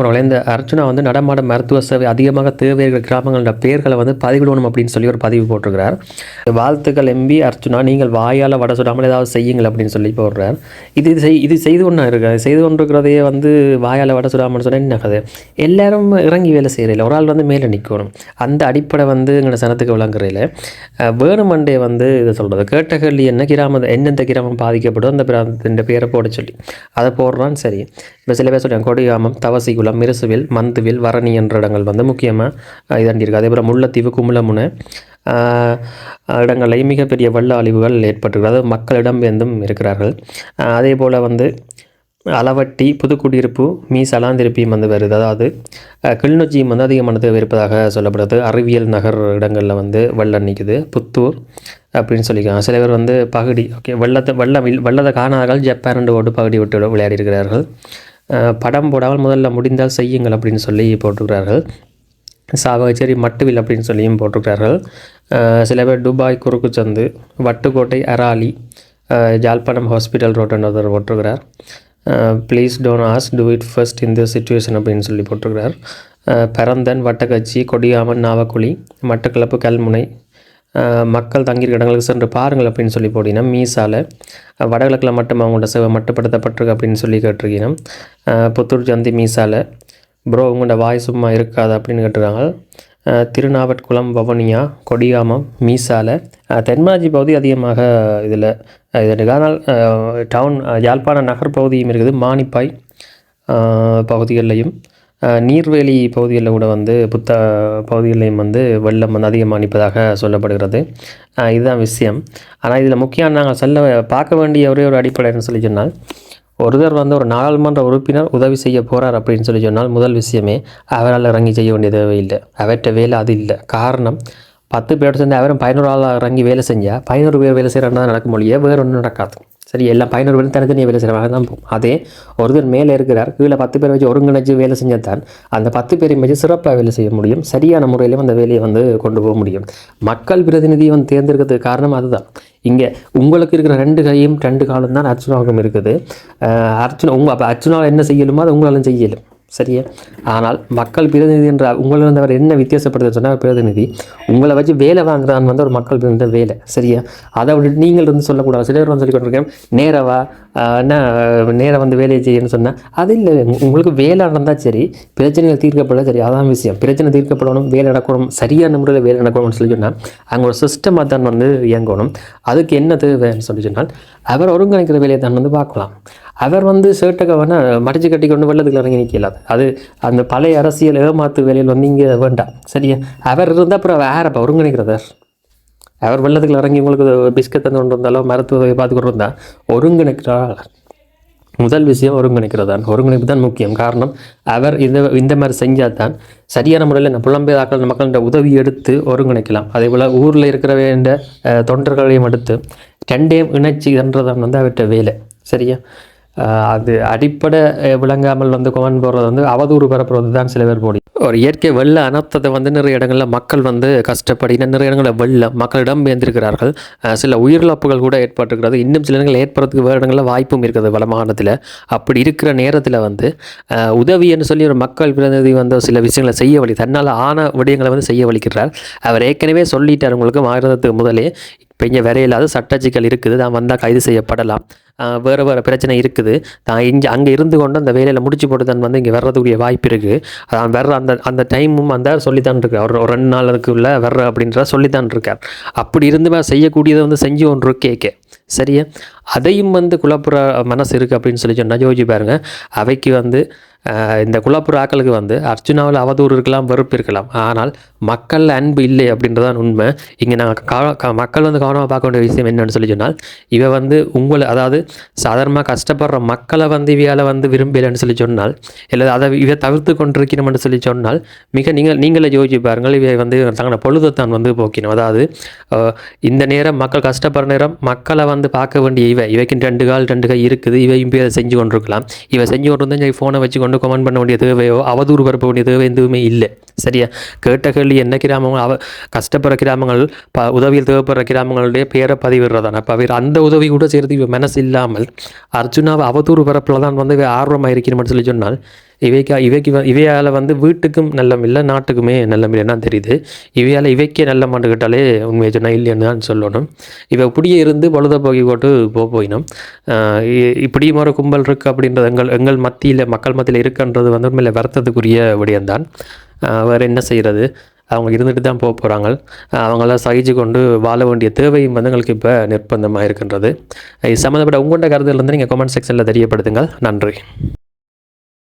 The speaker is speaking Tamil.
வணக்கம் அவர்களே இந்த அர்ச்சனா வந்து நடமாட மருத்துவ சேவை அதிகமாக தேவை இருக்கிற கிராமங்களோட பெயர்களை வந்து பதிவிடணும் அப்படின்னு சொல்லி ஒரு பதிவு போட்டிருக்கிறார். வாழ்த்துக்கள் எம்பி அர்ச்சனா நீங்கள் வாயால் வடை சுடாமல் ஏதாவது செய்யுங்கள் அப்படின்னு சொல்லி போடுறார். இது இது செய் இது செய்து ஒன்றா இருக்கு செய்து கொண்டு இருக்கிறதையே வந்து வாயால் வடை சுடாமல் சொன்னால் என்ன கதை எல்லாரும் இறங்கி வேலை செய்கிறதில்ல ஒரு ஆள் வந்து மேலே நிற்கணும். அந்த அடிப்படை வந்து எங்களோட சனத்துக்கு விளங்குறதில்ல. வேணுமண்டே வந்து இதை சொல்கிறது கேட்ட கேள்வி என்ன? கிராமம் எந்தெந்த கிராமம் பாதிக்கப்படும்? அந்த பிராந்தத்தின் பேரை போட சொல்லி. அதை போடுறான் சரி. இப்போ சில பேர் சொல்லுவாங்க கொடியாமம் தவசிகுளம் மிருசுவில் மந்துவில் வரணி என்ற இடங்கள் வந்து முக்கியமாக இதாண்டியிருக்கு. அதேபோல் அதே போல் முல்லைத்தீவு குமுளமுனை மிகப்பெரிய வெள்ள அழிவுகள் ஏற்பட்டிருக்கு. அதாவது வந்தும் இருக்கிறார்கள். அதே போல் வந்து அளவட்டி புதுக்குடியிருப்பு மீ சலாந்திருப்பியும் வந்து வருது. அதாவது கிளிநொச்சியும் வந்து அதிகமானது இருப்பதாக சொல்லப்படுது. அறிவியல் நகர் இடங்களில் வந்து வெள்ளம் நிற்குது புத்தூர் அப்படின்னு சொல்லிக்கலாம் சில பேர் வந்து பகுடி ஓகே வெள்ளத்தை வெள்ளம் வெள்ளத்தை காணாதார்கள் ஜப்பான் ஓட்டு பகுடி விட்டு விளையாடி இருக்கிறார்கள் படம் போடாமல் முதல்ல முடிந்தால் செய்யுங்கள் அப்படின்னு சொல்லி போட்டிருக்கிறார்கள். சாவகச்சேரி மட்டுவில் அப்படின்னு சொல்லியும் போட்டிருக்கிறார்கள். சில பேர் துபாய் குறுக்குச்சந்து வட்டுக்கோட்டை அராலி அஹ், ஜாழ்ப்பாணம் ஹாஸ்பிட்டல் ஒருத்தர் போட்டிருக்கிறார். Please don't as do it first இந்த சுச்சுவேஷன் அப்படின்னு சொல்லி போட்டிருக்கிறார். பரந்தன் வட்டக்கச்சி கொடியாமன் நாவக்குழி மட்டக்களப்பு கல்முனை மக்கள் தங்கியிருக்க இடங்களுக்கு சென்று பாருங்கள் அப்படின்னு சொல்லி போட்டிங்கன்னா மீசால. வடகிழக்கில் மட்டும் அவங்களோட சேவை மட்டுப்படுத்தப்பட்டிருக்கு அப்படின்னு சொல்லி கேட்டிருக்கீங்கன்னா புத்தூர் ஜந்தி மீசால. ப்ரோ உங்களோட வாய் சும்மா இருக்காது அப்படின்னு கேட்டிருக்காங்க. திருநாவட்குளம் வவனியா கொடியாமம் மீசால. தென்மாஜி பகுதி அதிகமாக இதில் இது ஆனால் டவுன் யாழ்ப்பாண நகர் பகுதியும் இருக்குது. மானிப்பாய் அஹ், பகுதிகளிலையும். நீர்வேலி பகுதிகளில் கூட வந்து புத்த பகுதிகளையும் வந்து வெள்ளம் வந்து அதிகமாக நிற்பதாக சொல்லப்படுகிறது. இதுதான் விஷயம். ஆனால் இதில் முக்கியம் நாங்கள் சொல்ல பார்க்க வேண்டிய ஒரே ஒரு அடிப்படைன்னு சொல்லி சொன்னால் ஒருதர் வந்து ஒரு நாடாளுமன்ற உறுப்பினர் உதவி செய்ய போகிறார் அப்படின்னு சொல்லி சொன்னால் முதல் விஷயமே அவரால் இறங்கி செய்ய வேண்டிய தேவையில்லை. அவர்கிட்ட வேலை அது இல்லை. காரணம் பத்து பேர் சேர்ந்து அவரும் பதினோரு ஆள் இறங்கி வேலை செஞ்சால் பதினோரு பேர் வேலை செய்கிறாங்க நடக்க மொழியே வேறு ஒன்றும் நடக்காது. சரி எல்லாம் பதினோரு பேரும் தனித்தனியாக வேலை செய்கிறவாக தான் போகும். அதே ஒருத்தர் மேலே இருக்கிறார் கீழே பத்து பேர் வச்சு ஒருங்கிணைச்சு வேலை செஞ்சால் தான் அந்த பத்து பேரையும் வச்சு சிறப்பாக வேலை செய்ய முடியும். சரியான முறையிலும் அந்த வேலையை வந்து கொண்டு போக முடியும். மக்கள் பிரதிநிதியை வந்து தேர்ந்தெடுக்கிறதுக்கு காரணம் அதுதான். இங்கே உங்களுக்கு இருக்கிற ரெண்டு கையும் ரெண்டு காலம் தான் அர்ச்சனாவுக்கும் இருக்குது. அஹ் உங்கள் அப்போ அர்ச்சனாவில் என்ன செய்யலுமோ அதை உங்களாலும் செய்யலும். சரியா? ஆனால் மக்கள் பிரதிநிதி என்றால் உங்களை வந்து அவர் என்ன வித்தியாசப்படுத்த சொன்னால் பிரதிநிதி. உங்களை வச்சு வேலை வாங்குறான் வந்து ஒரு மக்கள் பிரதிநிதி வேலை. சரியா? அதை விட்டு நீங்கள் இருந்து சொல்லக்கூடாது. சிலர் வந்து சொல்லி கொண்டிருக்கேன் நேரவா என்ன நேராக வந்து வேலையை செய்யணும்னு சொன்னால் அது இல்லை. உங்களுக்கு வேலை நடந்தால் சரி பிரச்சனைகள் தீர்க்கப்படல சரி அதான் விஷயம். பிரச்சனை தீர்க்கப்படணும் வேலை நடக்கணும் சரியான முறையில் வேலை நடக்கணும்னு சொல்லி சொன்னால் அங்கே ஒரு சிஸ்டமாக தான் வந்து இயங்கணும். அதுக்கு என்ன தேவைன்னு சொல்லி சொன்னால் அவர் ஒருங்கிணைக்கிற வேலையை தான் வந்து பார்க்கலாம். அவர் வந்து ஷர்ட்டை வேணால் மடிச்சு கட்டி கொண்டு வெள்ளத்துக்கு இறங்கி நிற்கலாது அது அந்த பழைய அரசியல் ஏமாத்து வேலையில் வந்து இங்கே வேண்டாம். சரியா? அவர் இருந்தால் அப்புறம் வேற இப்போ ஒருங்கிணைக்கிறதார் அவர். வெள்ளத்துக்கு இறங்கி உங்களுக்கு பிஸ்கட் தந்து கொண்டு வந்தாலும் மருத்துவ பார்த்து கொண்டு வந்தால் ஒருங்கிணைக்கிறார். முதல் விஷயம் ஒருங்கிணைக்கிறது தான் ஒருங்கிணைப்பு தான் முக்கியம். காரணம் அவர் இந்த இந்த மாதிரி செஞ்சால் தான் சரியான முறையில் இந்த புலம்பெயர் ஆக்கள் மக்கள்கிட்ட உதவி எடுத்து ஒருங்கிணைக்கலாம். அதே போல் ஊரில் இருக்கிற வேண்ட தொண்டர்களையும் எடுத்து ரெண்டையும் இணைச்சின்றதான் வந்து அவர்கிட்ட வேலை. சரியா? அது அடிப்படை விளங்காமல் வந்து கொமன் போடுறது வந்து அவதூறு பரப்புறது தான் சில பேர் போடி ஒரு இயற்கை வெள்ள அனர்த்தத்தை வந்து நிறைய இடங்களில் மக்கள் வந்து கஷ்டப்படி நிறைய இடங்களில் வெள்ளம் மக்களிடம் பேர்ந்திருக்கிறார்கள் சில உயிரிழப்புகள் கூட ஏற்பட்டிருக்கிறது. இன்னும் சில இடங்கள் ஏற்படுறதுக்கு வேறு இடங்களில் வாய்ப்பும் இருக்குது வளமாகாணத்தில் அப்படி இருக்கிற நேரத்தில் வந்து உதவின்னு சொல்லி ஒரு மக்கள் பிரதிநிதி வந்து சில விஷயங்களை செய்ய வழி தன்னால் ஆன விடயங்களை வந்து செய்ய வலிக்கிறார். அவர் ஏற்கனவே சொல்லிட்டார் உங்களுக்கு மாறுறதுக்கு முதலே. இப்போ இங்கே வரையில்லாத சட்டச்சிக்கல் இருக்குது. நான் வந்தால் கைது செய்யப்படலாம். வேறு வேறு பிரச்சனை இருக்குது. தான் இங்கே அங்கே இருந்து கொண்டு அந்த வேலையில் முடிச்சு போட்டு தான் வந்து இங்கே வர்றதுக்குரிய வாய்ப்பு இருக்குது அதான் வர்ற அந்த அந்த டைமும் அந்த சொல்லித்தான் இருக்கார் ஒரு ரெண்டு நாளுக்குள்ள வர்ற அப்படின்ற சொல்லித்தான் இருக்கார். அப்படி இருந்துமே செய்யக்கூடியதை வந்து செஞ்சு ஒன்று கேட்க சரியா? அதையும் வந்து குழப்புற மனசு இருக்குது அப்படின்னு சொல்லி சொன்னால் யோசிச்சு பாருங்க. அவைக்கு வந்து இந்த குழப்புற ஆக்களுக்கு வந்து அர்ஜுனாவில் அவதூறு இருக்கலாம் வெறுப்பு இருக்கலாம் ஆனால் மக்கள் அன்பு இல்லை அப்படின்றதான் உண்மை. இங்கே நாங்கள் மக்கள் வந்து கவனமாக பார்க்க வேண்டிய விஷயம் என்னென்னு சொல்லி சொன்னால் இவ வந்து உங்களை அதாவது சாதாரணமாக கஷ்டப்படுற மக்களை வந்து இவையால் வந்து விரும்பலைன்னு சொல்லி சொன்னால் இல்லை அதை இவை தவிர்த்து கொண்டிருக்கணும்னு சொல்லி சொன்னால் மிக நீங்கள் நீங்களே யோசிச்சு பாருங்கள் இவை வந்து தங்களோட பொழுதுத்தான் வந்து போக்கணும் அதாவது இந்த நேரம் மக்கள் கஷ்டப்படுற நேரம் மக்களை வந்து பார்க்க வேண்டிய இவை. இவைக்கு ரெண்டு கால் ரெண்டு கை இருக்குது. இவையும் போய் அதை செஞ்சு கொண்டிருக்கலாம். இவை செஞ்சு கொண்டு வந்து ஃபோனை வச்சு கொண்டு கமெண்ட் பண்ண வேண்டிய தேவையோ அவதூறு பரப்ப வேண்டிய தேவை எதுவுமே இல்லை. சரியா? கேட்ட கேள்வி என்ன கிராமங்கள்? அவ கஷ்டப்படுற கிராமங்கள் ப உதவியில் தேவைப்படுற கிராமங்களுடைய பேரை பதிவிடுறதான. அப்போ அவர் அந்த உதவி கூட செய்கிறது மனசு இல்லாமல் அர்ஜுனாவை அவதூறு பரப்பில் தான் வந்து ஆர்வமாக இருக்கணும்னு சொல்லி சொன்னால் இவைக்கா இவைக்கு இவையால் வந்து வீட்டுக்கும் நல்லம் இல்லை நாட்டுக்குமே நல்லம் இல்லைன்னா தெரியுது. இவையால் இவைக்கே நல்ல மாட்டுக்கிட்டாலே உண்மையை சொன்னால் இல்லைன்னு தான் சொல்லணும். இவ இப்படியே இருந்து பொழுத போக்கி போட்டு போக போயினோம். இப்படியும் ஒரு கும்பல் இருக்குது அப்படின்றது எங்கள் எங்கள் மத்தியில் மக்கள் மத்தியில் இருக்குன்றது வந்து உண்மையில் வருத்தத்துக்குரிய விடயம்தான். வேறு என்ன செய்கிறது அவங்க இருந்துட்டு தான் போக போகிறாங்க அவங்களாம் சகிச்சு கொண்டு வாழ வேண்டிய தேவையும் வந்து எங்களுக்கு இப்போ நிர்பந்தமாக இருக்கின்றது. இது சம்மந்தப்பட்ட உங்கள்கிட்ட கருத்துலேருந்து நீங்கள் கமெண்ட் செக்ஷனில் தெரியப்படுத்துங்கள். நன்றி.